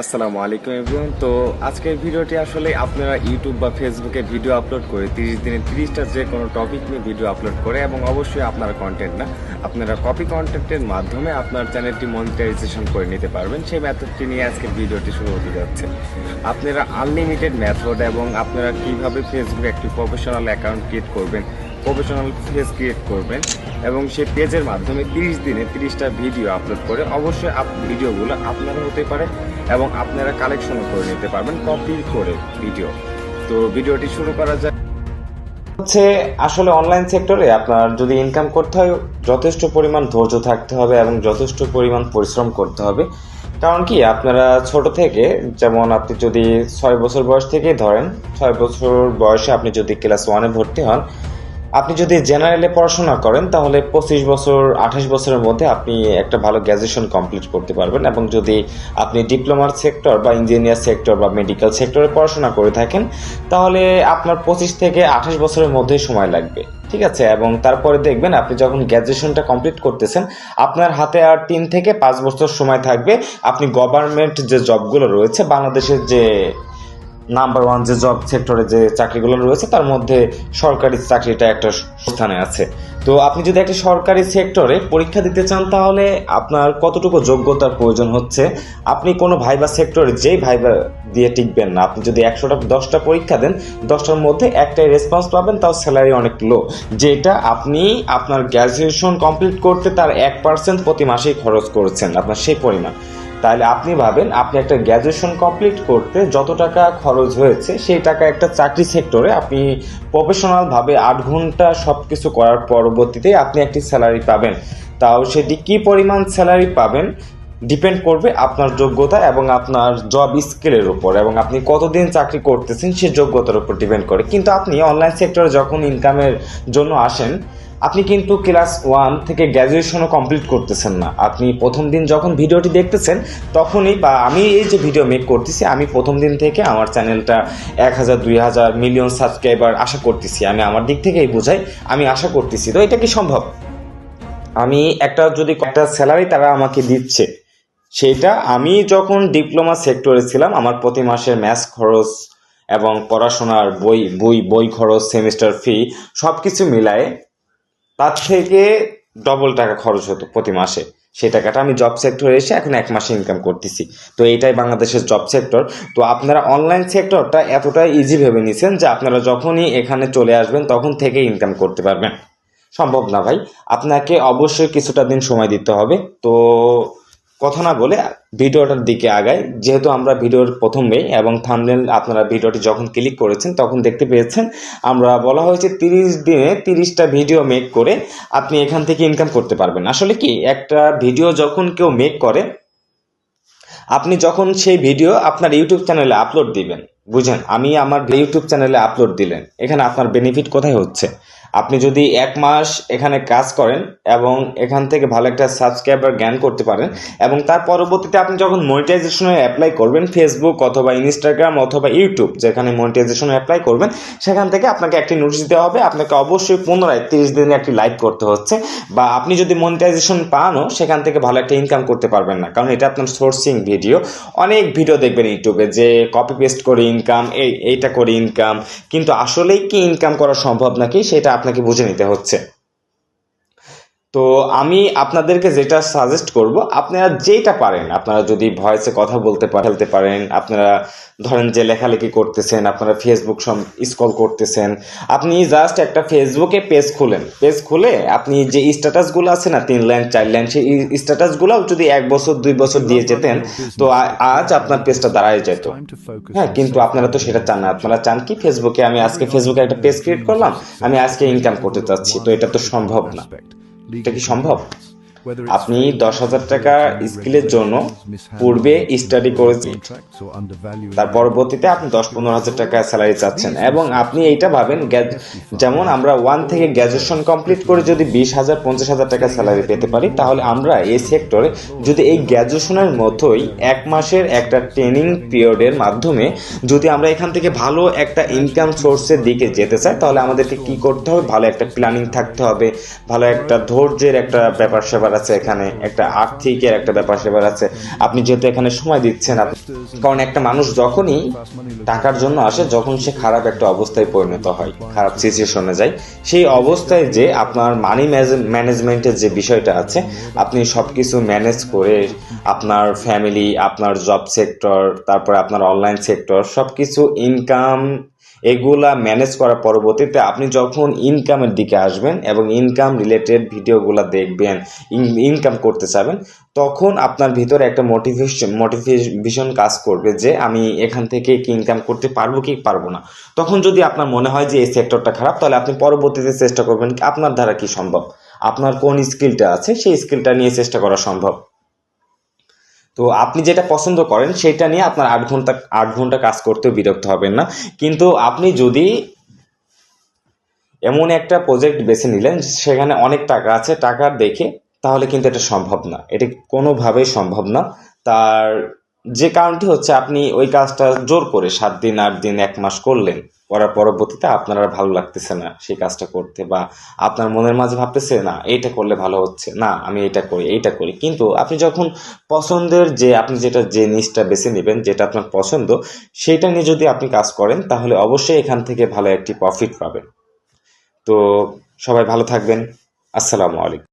আসসালামু আলাইকুম এভরিওয়ান তো আজকের ভিডিওটি আসলে আপনারা ইউটিউব বা ফেসবুকে ভিডিও আপলোড করে তিরিশ দিনে তিরিশটা যে কোনো টপিক নিয়ে ভিডিও আপলোড করে এবং অবশ্যই আপনার কন্টেন্ট না, আপনারা কপি কন্টেন্টের মাধ্যমে আপনার চ্যানেলটি মনিটাইজেশন করে নিতে পারবেন। সেই মেথডটি নিয়ে আজকের ভিডিওটি শুরু হতে যাচ্ছে। আপনারা আনলিমিটেড মেথড এবং আপনারা কীভাবে ফেসবুকে একটি প্রফেশনাল অ্যাকাউন্ট ক্রিয়েট করবেন প্রফেশনাল পেজ ক্রিয়েট করবেন এবং সেই পেজের মাধ্যমে তিরিশ দিনে তিরিশটা ভিডিও আপলোড করে অবশ্যই ভিডিওগুলো আপনারা হতে পারে এবং আপনারা কালেকশনও করে নিতে পারবেন কপি করে ভিডিও তো ভিডিওটি শুরু করা যায় হচ্ছে আসলে অনলাইন সেক্টরে আপনার যদি ইনকাম করতে হয়, যথেষ্ট পরিমাণ ধৈর্য থাকতে হবে এবং যথেষ্ট পরিমাণ পরিশ্রম করতে হবে। কারণ কি, আপনারা ছোট থেকে, যেমন আপনি যদি ছয় বছর বয়স থেকেই ধরেন, ছয় বছর বয়সে আপনি যদি ক্লাস ওয়ানে ভর্তি হন আপনি যদি জেনারেলে পড়াশোনা করেন, তাহলে পঁচিশ বছর, আঠাশ বছরের মধ্যে আপনি একটা ভালো গ্র্যাজুয়েশন কমপ্লিট করতে পারবেন এবং যদি আপনি ডিপ্লোমার সেক্টর বা ইঞ্জিনিয়ার সেক্টর বা মেডিকেল সেক্টরে পড়াশোনা করে থাকেন, তাহলে আপনার পঁচিশ থেকে আঠাশ বছরের মধ্যেই সময় লাগবে। ঠিক আছে? এবং তারপরে দেখবেন আপনি যখন গ্র্যাজুয়েশনটা কমপ্লিট করতেছেন, আপনার হাতে আর তিন থেকে পাঁচ বছর সময় থাকবে। আপনি গভর্নমেন্ট যে জবগুলো রয়েছে, বাংলাদেশের যে নাম্বার ওয়ান যে জব সেক্টরে যে চাকরিগুলো রয়েছে, তার মধ্যে সরকারি চাকরিটা একটা স্থানে আছে। তো আপনি যদি একটা সরকারি সেক্টরে পরীক্ষা দিতে চান, তাহলে আপনার কতটুকু যোগ্যতার প্রয়োজন হচ্ছে? আপনি কোনো ভাইবা সেক্টরে যেই ভাইবা দিয়ে টিকবেন না। আপনি যদি একশোটা, দশটা পরীক্ষা দেন, দশটার মধ্যে একটাই রেসপন্স পাবেন, তাও স্যালারি অনেক লো যেটা আপনি আপনার গ্র্যাজুয়েশন কমপ্লিট করতে তার এক পার্সেন্ট প্রতি মাসেই খরচ করেছেন, আপনার সেই পরিমাণ। তাহলে আপনি ভাবেন আপনি একটা গ্র্যাজুয়েশন কমপ্লিট করতে যত টাকা খরচ হয়েছে, সেই টাকা একটা চাকরি সেক্টরে আপনি প্রফেশনালভাবে আট ঘণ্টা সব কিছু করার পরবর্তীতে আপনি একটি স্যালারি পাবেন। তাও সেটি কী পরিমাণ স্যালারি পাবেন ডিপেন্ড করবে আপনার যোগ্যতা এবং আপনার জব স্কিলের উপর এবং আপনি কতদিন চাকরি করতেছেন সে যোগ্যতার উপর ডিপেন্ড করে। কিন্তু আপনি অনলাইন সেক্টরে যখন ইনকামের জন্য আসেন আপনি কিন্তু ক্লাস ওয়ান থেকে গ্র্যাজুয়েশনও কমপ্লিট করতেছেন না। আপনি প্রথম দিন যখন ভিডিওটি দেখতেছেন, তখনই বা আমি এই যে ভিডিও মেক করতেছি, আমি প্রথম দিন থেকে আমার চ্যানেলটা এক হাজার, দুই হাজার মিলিয়ন সাবস্ক্রাইবার আশা করতেছি। আমি আমার দিক থেকেই বোঝাই, আমি আশা করতেছি। তো এটা কি সম্ভব? আমি একটা যদি একটা স্যালারি তারা আমাকে দিচ্ছে, সেটা আমি যখন ডিপ্লোমা সেক্টরে ছিলাম, আমার প্রতি মাসের ম্যাথ খরচ এবং পড়াশোনার বই বই বই খরচ সেমিস্টার ফি সব কিছু মিলায়ে তার থেকে ডবল টাকা খরচ হতো প্রতি মাসে। সেই টাকাটা আমি জব সেক্টরে এসে এখন এক মাসে ইনকাম করতেছি। তো এইটাই বাংলাদেশের জব সেক্টর তো আপনারা অনলাইন সেক্টরটা এতটা ইজি ভেবে নিছেন যে আপনারা যখনই এখানে চলে আসবেন, তখন থেকে ইনকাম করতে পারবেন। সম্ভব না ভাই। আপনাকে অবশ্যই কিছুটা দিন সময় দিতে হবে। তো কথা না বলে ভিডিওটার দিকে আগাই। যেহেতু আমরা ভিডিওর প্রথমে এবং থামনেল আপনারা ভিডিওটি যখন ক্লিক করেছেন, তখন দেখতে পেয়েছেন, আমরা বলা হয়েছে তিরিশ দিনে তিরিশটা ভিডিও মেক করে আপনি এখান থেকে ইনকাম করতে পারবেন। আসলে কি, একটা ভিডিও যখন কেউ মেক করে, আপনি যখন সেই ভিডিও আপনার ইউটিউব চ্যানেলে আপলোড দিবেন, বুঝেন? আমি আমার ইউটিউব চ্যানেলে আপলোড দিলেন, এখানে আপনার বেনিফিট কোথায় হচ্ছে? আপনি যদি এক মাস এখানে কাজ করেন এবং এখান থেকে ভালো একটা সাবস্ক্রাইবার জ্ঞান করতে পারেন এবং তার পরবর্তীতে আপনি যখন মনিটাইজেশনে অ্যাপ্লাই করবেন ফেসবুক অথবা ইনস্টাগ্রাম অথবা ইউটিউব যেখানে মনিটাইজেশনে অ্যাপ্লাই করবেন, সেখান থেকে আপনাকে একটি নোটিশ দেওয়া হবে। আপনাকে অবশ্যই পুনরায় তিরিশ দিনে একটি লাইভ করতে হচ্ছে বা আপনি যদি মনিটাইজেশন পানও, সেখান থেকে ভালো একটা ইনকাম করতে পারবেন না। কারণ এটা আপনার সোর্সিং ভিডিও অনেক ভিডিও দেখবেন ইউটিউবে যে কপি পেস্ট করে ইনকাম এই, এইটা করে ইনকাম কিন্তু আসলেই কি ইনকাম করা সম্ভব নাকি, সেটা আপনাকে বুঝে নিতে হচ্ছে। তো আমি আপনাদেরকে যেটা সাজেস্ট করব, আপনারা যেটা পারেন, আপনারা যদি ভয়েসে কথা বলতে ফেলতে পারেন, আপনারা ধরেন যে লেখালেখি করতেছেন, আপনারা ফেসবুক স্কল করতেছেন, আপনি জাস্ট একটা ফেসবুকে পেজ খুলেন। পেজ খুলে আপনি যে স্ট্যাটাসগুলো আছে না, তিন লাইন চার লাইন সেই স্ট্যাটাসগুলো যদি এক বছর, দুই বছর দিয়ে যেতেন, তো আজ আপনার পেজটা দাঁড়ায় যেত। হ্যাঁ কিন্তু আপনারা তো সেটা চান না। আপনারা চান কি ফেসবুকে আমি আজকে ফেসবুকে একটা পেজ ক্রিয়েট করলাম, আমি আজকে ইনকাম করতে চাচ্ছি, তো এটা তো সম্ভব না। এটা কি সম্ভব? আপনি দশ হাজার টাকা স্কিলের জন্য পূর্বে স্টাডি করেছেন। তার পরবর্তীতে আপনি দশ পনেরো হাজার টাকা স্যালারি চাচ্ছেন এবং আপনি এইটা ভাবেন যেমন আমরা ওয়ান থেকে গ্র্যাজুয়েশন কমপ্লিট করে যদি বিশ হাজার পঞ্চাশ হাজার টাকা স্যালারি পেতে পারি তাহলে আমরা এই সেক্টরে যদি এই গ্র্যাজুয়েশনের মতোই এক মাসের একটা ট্রেনিং পিরিয়ডের মাধ্যমে যদি আমরা এখান থেকে ভালো একটা ইনকাম সোর্সের দিকে যেতে চাই তাহলে আমাদেরকে কি করতে হবে? ভালো একটা প্ল্যানিং থাকতে হবে ভালো একটা ধৈর্যের একটা ব্যাপার স্যাপার সেবার আছে এখানে, একটা আর্থিকের একটা ব্যাপার সেবার আছে আপনি যেহেতু এখানে সময় দিচ্ছেন কারণ একটা মানুষ যখনই টাকার জন্য আসে, যখন সে খারাপ একটা অবস্থায় পরিণত হয়, খারাপ সিচুয়েশনে যায়, সেই অবস্থায় যে আপনার মানি ম্যানেজমেন্টের যে বিষয়টা আছে, আপনি সব কিছু ম্যানেজ করে আপনার ফ্যামিলি আপনার জব সেক্টর তারপরে আপনার অনলাইন সেক্টর সব কিছু ইনকাম এগুলা ম্যানেজ করার পরবর্তীতে আপনি যখন ইনকামের দিকে আসবেন এবং ইনকাম রিলেটেড ভিডিওগুলো দেখবেন ইনকাম করতে চাবেন, তখন আপনার ভিতরে একটা মোটিভেশন মোটিভেশন কাজ করবে যে আমি এখান থেকে কি ইনকাম করতে পারব কি পারব না। তখন যদি আপনার মনে হয় যে এই সেক্টরটা খারাপ, তাহলে আপনি পরবর্তীতে চেষ্টা করবেন আপনার দ্বারা কি সম্ভব। আপনার কোন স্কিলটা আছে, সেই স্কিলটা নিয়ে চেষ্টা করা সম্ভব। তো আপনি যেটা পছন্দ করেন সেটা নিয়ে আপনার আট ঘণ্টা আট ঘণ্টা কাজ করতেও বিরক্ত হবেন না। কিন্তু আপনি যদি এমন একটা প্রজেক্ট বেছে নিলেন, সেখানে অনেক টাকা আছে, টাকা দেখে তাহলে কিন্তু এটা সম্ভব না। এটা কোনোভাবেই সম্ভব না। তার যে কারণটি হচ্ছে আপনি ওই কাজটা জোর করে সাত দিন, আট দিন, এক মাস করলেন, করার পরবর্তীতে আপনার আর ভালো লাগতেছে না সেই কাজটা করতে বা আপনার মনের মাঝে ভাবতেছে, না, এইটা করলে ভালো হচ্ছে, না, আমি এটা করি, এইটা করি। কিন্তু আপনি যখন পছন্দের যে, আপনি যেটা যে নিচটা বেছে নেবেন, যেটা আপনার পছন্দ, সেইটা নিয়ে যদি আপনি কাজ করেন, তাহলে অবশ্যই এখান থেকে ভালো একটি প্রফিট পাবেন। তো সবাই ভালো থাকবেন। আসসালামু আলাইকুম।